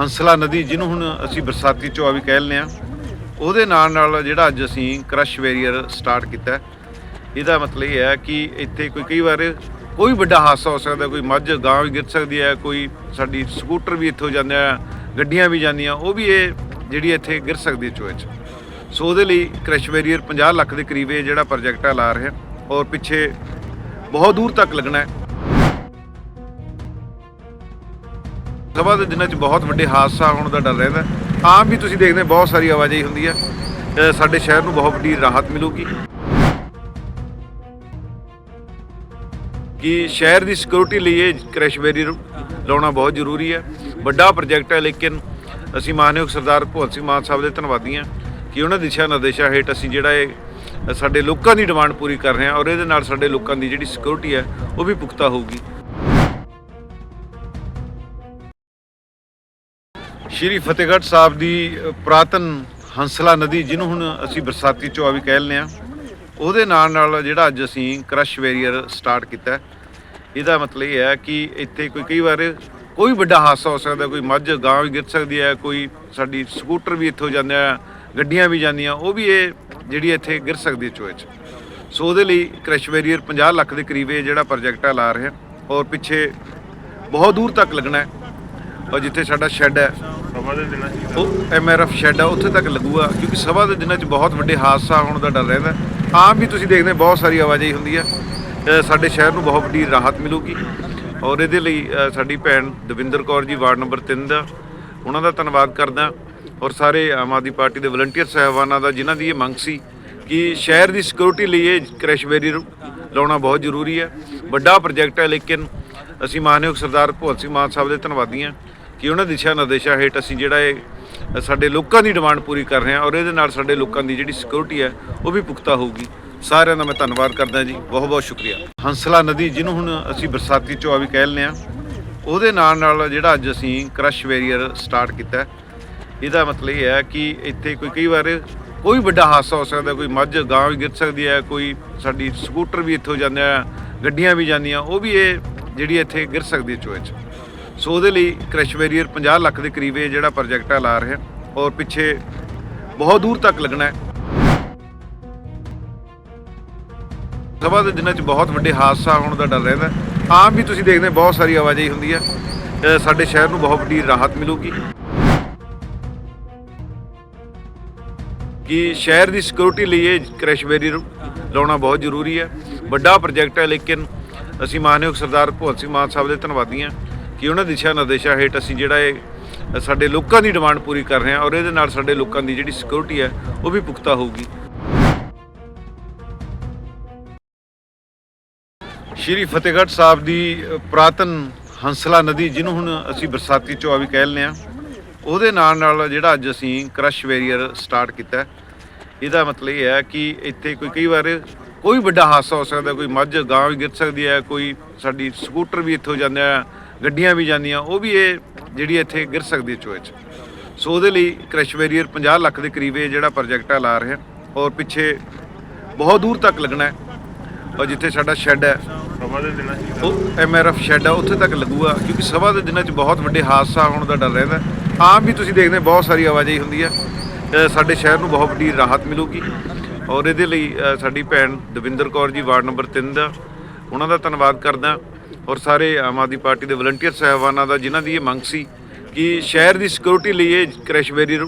ਹੰਸਲਾ ਨਦੀ ਜਿਹਨੂੰ ਹੁਣ ਅਸੀਂ ਬਰਸਾਤੀ ਚੋਆ ਵੀ ਕਹਿ ਲੈਂਦੇ ਆ ਉਹਦੇ ਨਾਲ ਨਾਲ ਜਿਹੜਾ ਅੱਜ ਅਸੀਂ ਕ੍ਰਸ਼ ਬੈਰੀਅਰ ਸਟਾਰਟ ਕੀਤਾ ਇਹਦਾ ਮਤਲਬ ਇਹ ਹੈ ਕਿ ਇੱਥੇ ਕੋਈ ਕਈ ਵਾਰ ਕੋਈ ਵੱਡਾ ਹਾਦਸਾ ਹੋ ਸਕਦਾ, ਕੋਈ ਮੱਝ ਗਾਂ ਵੀ ਗਿਰ ਸਕਦੀ ਹੈ, ਕੋਈ ਸਾਡੀ ਸਕੂਟਰ ਵੀ ਇੱਥੋਂ ਜਾਂਦੇ ਆ, ਗੱਡੀਆਂ ਵੀ ਜਾਂਦੀਆਂ, ਉਹ ਵੀ ਇਹ ਜਿਹੜੀ ਇੱਥੇ ਗਿਰ ਸਕਦੀ ਹੈ ਚੋਏ 'ਚ। ਸੋ ਉਹਦੇ ਲਈ ਕ੍ਰਸ਼ ਬੈਰੀਅਰ 50 ਲੱਖ ਦੇ ਕਰੀਬ ਇਹ ਜਿਹੜਾ ਪ੍ਰੋਜੈਕਟ ਆ ਲਾ ਰਿਹਾ ਔਰ ਪਿੱਛੇ ਬਹੁਤ ਦੂਰ ਤੱਕ ਲੱਗਣਾ ਹੈ। ਸਭਾ ਦੇ ਦਿਨਾਂ 'ਚ ਬਹੁਤ ਵੱਡੇ ਹਾਦਸਾ ਹੋਣ ਦਾ ਡਰ ਰਹਿੰਦਾ। ਆਮ ਵੀ ਤੁਸੀਂ ਦੇਖਦੇ ਬਹੁਤ ਸਾਰੀ ਆਵਾਜਾਈ ਹੁੰਦੀ ਹੈ। ਸਾਡੇ ਸ਼ਹਿਰ ਨੂੰ ਬਹੁਤ ਵੱਡੀ ਰਾਹਤ ਮਿਲੂਗੀ। ਕਿ ਸ਼ਹਿਰ ਦੀ ਸਿਕਿਉਰਿਟੀ ਲਈ ਇਹ ਕ੍ਰੈਸ਼ ਬੈਰੀਅਰ ਲਾਉਣਾ ਬਹੁਤ ਜ਼ਰੂਰੀ ਹੈ। ਵੱਡਾ ਪ੍ਰੋਜੈਕਟ ਹੈ, ਲੇਕਿਨ ਅਸੀਂ ਮਾਨਯੋਗ ਸਰਦਾਰ ਭਗਵੰਤ ਸਿੰਘ ਮਾਨ ਸਾਹਿਬ ਦੇ ਧੰਨਵਾਦੀ ਹਾਂ ਕਿ ਉਹਨਾਂ ਦਿਸ਼ਾ ਨਿਰਦੇਸ਼ਾਂ ਹੇਠ ਅਸੀਂ ਜਿਹੜਾ ਇਹ ਸਾਡੇ ਲੋਕਾਂ ਦੀ ਡਿਮਾਂਡ ਪੂਰੀ ਕਰ ਰਹੇ ਹਾਂ ਔਰ ਇਹਦੇ ਨਾਲ ਸਾਡੇ ਲੋਕਾਂ ਦੀ ਜਿਹੜੀ ਸਿਕਿਉਰਿਟੀ ਹੈ, ਉਹ ਵੀ ਪੁਖਤਾ ਹੋਊਗੀ। ਸ਼੍ਰੀ ਫਤਿਹਗੜ੍ਹ ਸਾਹਿਬ ਦੀ ਅ, ਪੁਰਾਤਨ ਹੰਸਲਾ ਨਦੀ ਜਿਹਨੂੰ ਹੁਣ ਅਸੀਂ ਬਰਸਾਤੀ ਚੋਆ ਵੀ ਕਹਿ ਲੈਂਦੇ ਆ ਉਹਦੇ ਨਾਲ ਨਾਲ ਜਿਹੜਾ ਅੱਜ ਅਸੀਂ ਕ੍ਰਸ਼ ਬੈਰੀਅਰ ਸਟਾਰਟ ਕੀਤਾ ਇਹਦਾ ਮਤਲਬ ਇਹ ਹੈ ਕਿ ਇੱਥੇ ਕੋਈ ਕਈ ਵਾਰ ਕੋਈ ਵੱਡਾ ਹਾਦਸਾ ਹੋ ਸਕਦਾ ਕੋਈ ਮੱਝ ਗਾਂ ਵੀ ਗਿਰ ਸਕਦੀ ਹੈ ਕੋਈ ਸਾਡੀ ਸਕੂਟਰ ਵੀ ਇੱਥੋਂ ਜਾਂਦੇ ਆ ਗੱਡੀਆਂ ਵੀ ਜਾਂਦੀਆਂ ਉਹ ਵੀ ਇਹ ਜਿਹੜੀ ਇੱਥੇ ਗਿਰ ਸਕਦੀ ਹੈ ਚੋਏ 'ਚ। ਸੋ ਉਹਦੇ ਲਈ ਕ੍ਰਸ਼ ਬੈਰੀਅਰ 50 ਲੱਖ ਦੇ ਕਰੀਬ ਇਹ ਜਿਹੜਾ ਪ੍ਰੋਜੈਕਟ ਆ ਲਾ ਰਹੇ ਔਰ ਪਿੱਛੇ ਬਹੁਤ ਦੂਰ ਤੱਕ ਲੱਗਣਾ ਹੈ। ਔਰ ਜਿੱਥੇ ਸਾਡਾ ਸ਼ੈੱਡ ਹੈ ਸਭਾ ਦੇ ਦਿਨਾਂ 'ਚ ਉਹ ਐਮਆਰਐਫ ਸ਼ੈੱਡ ਆ, ਉੱਥੇ ਤੱਕ ਲੱਗੂਗਾ, ਕਿਉਂਕਿ ਸਭਾ ਦੇ ਦਿਨਾਂ 'ਚ ਬਹੁਤ ਵੱਡੇ ਹਾਦਸਾ ਹੋਣ ਦਾ ਡਰ ਰਹਿੰਦਾ। ਆਮ ਵੀ ਤੁਸੀਂ ਦੇਖਦੇ ਬਹੁਤ ਸਾਰੀ ਆਵਾਜਾਈ ਹੁੰਦੀ ਹੈ ਸਾਡੇ ਸ਼ਹਿਰ ਨੂੰ ਬਹੁਤ ਵੱਡੀ ਰਾਹਤ ਮਿਲੂਗੀ। ਔਰ ਇਹਦੇ ਲਈ ਸਾਡੀ ਭੈਣ ਦਵਿੰਦਰ ਕੌਰ ਜੀ ਵਾਰਡ ਨੰਬਰ 3 ਦਾ, ਉਹਨਾਂ ਦਾ ਧੰਨਵਾਦ ਕਰਦਾ। ਔਰ ਸਾਰੇ ਆਮ ਆਦਮੀ ਪਾਰਟੀ ਦੇ ਵਲੰਟੀਅਰ ਸਹਿਬਾਨਾਂ ਦਾ, ਜਿਨ੍ਹਾਂ ਦੀ ਇਹ ਮੰਗ ਸੀ ਕਿ ਸ਼ਹਿਰ ਦੀ ਸਿਕਿਉਰਿਟੀ ਲਈ ਇਹ ਕ੍ਰੈਸ਼ ਬੈਰੀਅਰ ਲਾਉਣਾ ਬਹੁਤ ਜ਼ਰੂਰੀ ਹੈ। ਵੱਡਾ ਪ੍ਰੋਜੈਕਟ ਹੈ, ਲੇਕਿਨ ਅਸੀਂ ਮਾਨਯੋਗ ਸਰਦਾਰ ਭਗਵੰਤ ਸਿੰਘ ਮਾਨ ਸਾਹਿਬ ਦੇ ਧੰਨਵਾਦੀ ਹਾਂ। ਕਿ ਉਹਨਾਂ ਦਿਸ਼ਾ ਨਿਰਦੇਸ਼ਾਂ ਹੇਠ ਅਸੀਂ ਜਿਹੜਾ ਇਹ ਸਾਡੇ ਲੋਕਾਂ ਦੀ ਡਿਮਾਂਡ ਪੂਰੀ ਕਰ ਰਹੇ ਹਾਂ ਔਰ ਇਹਦੇ ਨਾਲ ਸਾਡੇ ਲੋਕਾਂ ਦੀ ਜਿਹੜੀ ਸਿਕਿਉਰਿਟੀ ਹੈ, ਉਹ ਵੀ ਪੁਖਤਾ ਹੋਊਗੀ। ਸਾਰਿਆਂ ਦਾ ਮੈਂ ਧੰਨਵਾਦ ਕਰਦਾ ਜੀ। ਬਹੁਤ ਬਹੁਤ ਸ਼ੁਕਰੀਆ। ਹੰਸਲਾ ਨਦੀ ਜਿਹਨੂੰ ਹੁਣ ਅਸੀਂ ਬਰਸਾਤੀ ਚੋਆ ਵੀ ਕਹਿ ਲੈਂਦੇ ਆ ਉਹਦੇ ਨਾਲ ਨਾਲ ਜਿਹੜਾ ਅੱਜ ਅਸੀਂ ਕ੍ਰਸ਼ ਬੈਰੀਅਰ ਸਟਾਰਟ ਕੀਤਾ ਇਹਦਾ ਮਤਲਬ ਇਹ ਹੈ ਕਿ ਇੱਥੇ ਕੋਈ ਕਈ ਵਾਰ ਕੋਈ ਵੱਡਾ ਹਾਦਸਾ ਹੋ ਸਕਦਾ, ਕੋਈ ਮੱਝ ਗਾਂ ਵੀ ਗਿਰ ਸਕਦੀ ਹੈ, ਕੋਈ ਸਾਡੀ ਸਕੂਟਰ ਵੀ ਇੱਥੋਂ ਜਾਂਦਾ ਗੱਡੀਆਂ ਵੀ ਜਾਂਦੀਆਂ, ਉਹ ਵੀ ਇਹ ਜਿਹੜੀ ਇੱਥੇ ਗਿਰ ਸਕਦੀ ਹੈ ਚੋਏ 'ਚ। ਸੋ ਉਹਦੇ ਲਈ ਕ੍ਰਸ਼ ਬੈਰੀਅਰ 50 ਲੱਖ ਦੇ ਕਰੀਬ ਇਹ ਜਿਹੜਾ ਪ੍ਰੋਜੈਕਟ ਆ ਲਾ ਰਿਹਾ ਔਰ ਪਿੱਛੇ ਬਹੁਤ ਦੂਰ ਤੱਕ ਲੱਗਣਾ ਹੈ। ਸਭਾ ਦੇ ਦਿਨਾਂ 'ਚ ਬਹੁਤ ਵੱਡੇ ਹਾਦਸਾ ਹੋਣ ਦਾ ਡਰ ਰਹਿੰਦਾ ਆਮ ਵੀ ਤੁਸੀਂ ਦੇਖਦੇ ਬਹੁਤ ਸਾਰੀ ਆਵਾਜਾਈ ਹੁੰਦੀ ਹੈ। ਸਾਡੇ ਸ਼ਹਿਰ ਨੂੰ ਬਹੁਤ ਵੱਡੀ ਰਾਹਤ ਮਿਲੂਗੀ। ਕਿ ਸ਼ਹਿਰ ਦੀ ਸਿਕਿਉਰਿਟੀ ਲਈ ਇਹ ਕ੍ਰੈਸ਼ ਬੈਰੀਅਰ ਲਾਉਣਾ ਬਹੁਤ ਜ਼ਰੂਰੀ ਹੈ। ਵੱਡਾ ਪ੍ਰੋਜੈਕਟ ਹੈ, ਲੇਕਿਨ ਅਸੀਂ ਮਾਨਯੋਗ ਸਰਦਾਰ ਭਗਵੰਤ ਸਿੰਘ ਮਾਨ ਸਾਹਿਬ ਦੇ ਧੰਨਵਾਦੀ ਹਾਂ। ਕਿ ਉਹਨਾਂ ਦਿਸ਼ਾ ਨਿਰਦੇਸ਼ਾਂ ਹੇਠ ਅਸੀਂ ਜਿਹੜਾ ਇਹ ਸਾਡੇ ਲੋਕਾਂ ਦੀ ਡਿਮਾਂਡ ਪੂਰੀ ਕਰ ਰਹੇ ਹਾਂ ਔਰ ਇਹਦੇ ਨਾਲ ਸਾਡੇ ਲੋਕਾਂ ਦੀ ਜਿਹੜੀ ਸਿਕਿਉਰਿਟੀ ਹੈ ਉਹ ਵੀ ਪੁਖਤਾ ਹੋਊਗੀ। ਸ਼੍ਰੀ ਫਤਿਹਗੜ੍ਹ ਸਾਹਿਬ ਦੀ ਅ, ਪੁਰਾਤਨ ਹੰਸਲਾ ਨਦੀ ਜਿਹਨੂੰ ਹੁਣ ਅਸੀਂ ਬਰਸਾਤੀ ਚੋਆ ਵੀ ਕਹਿ ਲੈਂਦੇ ਆ ਉਹਦੇ ਨਾਲ ਨਾਲ ਜਿਹੜਾ ਅੱਜ ਅਸੀਂ ਕ੍ਰਸ਼ ਬੈਰੀਅਰ ਸਟਾਰਟ ਕੀਤਾ ਇਹਦਾ ਮਤਲਬ ਇਹ ਹੈ ਕਿ ਇੱਥੇ ਕੋਈ ਕਈ ਵਾਰ ਕੋਈ ਵੱਡਾ ਹਾਦਸਾ ਹੋ ਸਕਦਾ ਕੋਈ ਮੱਝ ਗਾਂ ਵੀ ਗਿਰ ਸਕਦੀ ਹੈ ਕੋਈ ਸਾਡੀ ਸਕੂਟਰ ਵੀ ਇੱਥੋਂ ਜਾਂਦੇ ਆ ਗੱਡੀਆਂ ਵੀ ਜਾਂਦੀਆਂ ਉਹ ਵੀ ਇਹ ਜਿਹੜੀ ਇੱਥੇ ਗਿਰ ਸਕਦੀ ਹੈ ਚੋਏ 'ਚ। ਸੋ ਉਹਦੇ ਲਈ ਕ੍ਰਸ਼ ਬੈਰੀਅਰ 50 ਲੱਖ ਦੇ ਕਰੀਬ ਇਹ ਜਿਹੜਾ ਪ੍ਰੋਜੈਕਟ ਆ ਲਾ ਰਿਹਾ ਔਰ ਪਿੱਛੇ ਬਹੁਤ ਦੂਰ ਤੱਕ ਲੱਗਣਾ ਹੈ। ਔਰ ਜਿੱਥੇ ਸਾਡਾ ਸ਼ੈੱਡ ਹੈ ਸਭਾ ਦੇ ਦਿਨਾਂ 'ਚ ਉਹ ਐਮਆਰਐਫ ਸ਼ੈੱਡ ਆ ਉੱਥੇ ਤੱਕ ਲੱਗੂਗਾ। ਕਿਉਂਕਿ ਸਭਾ ਦੇ ਦਿਨਾਂ 'ਚ ਬਹੁਤ ਵੱਡੇ ਹਾਦਸਾ ਹੋਣ ਦਾ ਡਰ ਰਹਿੰਦਾ ਹੈ। ਆਮ ਵੀ ਤੁਸੀਂ ਦੇਖਦੇ ਹੋ ਬਹੁਤ ਸਾਰੀ ਆਵਾਜਾਈ ਹੁੰਦੀ ਹੈ। ਸਾਡੇ ਸ਼ਹਿਰ ਨੂੰ ਬਹੁਤ ਵੱਡੀ ਰਾਹਤ ਮਿਲੂਗੀ। ਔਰ ਇਹਦੇ ਲਈ ਸਾਡੀ ਭੈਣ ਦਵਿੰਦਰ ਕੌਰ ਜੀ ਵਾਰਡ ਨੰਬਰ 3 ਦਾ ਉਹਨਾਂ ਦਾ ਧੰਨਵਾਦ ਕਰਦਾ। ਔਰ ਸਾਰੇ ਆਮ ਆਦਮੀ ਪਾਰਟੀ ਦੇ ਵਲੰਟੀਅਰ ਸਹਿਬਾਨਾਂ ਦਾ, ਜਿਨ੍ਹਾਂ ਦੀ ਇਹ ਮੰਗ ਸੀ ਕਿ ਸ਼ਹਿਰ ਦੀ ਸਿਕਿਉਰਿਟੀ ਲਈ ਇਹ ਕ੍ਰੈਸ਼ ਬੈਰੀਅਰ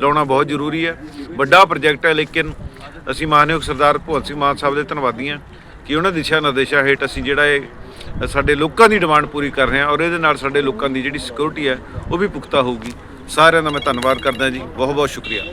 ਲਾਉਣਾ ਬਹੁਤ ਜ਼ਰੂਰੀ ਹੈ। ਵੱਡਾ ਪ੍ਰੋਜੈਕਟ ਹੈ, ਲੇਕਿਨ ਅਸੀਂ ਮਾਨਯੋਗ ਸਰਦਾਰ ਭਗਵੰਤ ਸਿੰਘ ਮਾਨ ਸਾਹਿਬ ਦੇ ਧੰਨਵਾਦੀ ਹਾਂ ਕਿ ਉਹਨਾਂ ਦਿਸ਼ਾ ਨਿਰਦੇਸ਼ਾਂ ਹੇਠ ਅਸੀਂ ਜਿਹੜਾ ਇਹ ਸਾਡੇ ਲੋਕਾਂ ਦੀ ਡਿਮਾਂਡ ਪੂਰੀ ਕਰ ਰਹੇ ਹਾਂ ਔਰ ਇਹਦੇ ਨਾਲ ਸਾਡੇ ਲੋਕਾਂ ਦੀ ਜਿਹੜੀ ਸਿਕਿਉਰਿਟੀ ਹੈ, ਉਹ ਵੀ ਪੁਖਤਾ ਹੋਊਗੀ। ਸਾਰਿਆਂ ਦਾ ਮੈਂ ਧੰਨਵਾਦ ਕਰਦਾ ਜੀ। ਬਹੁਤ ਬਹੁਤ ਸ਼ੁਕਰੀਆ।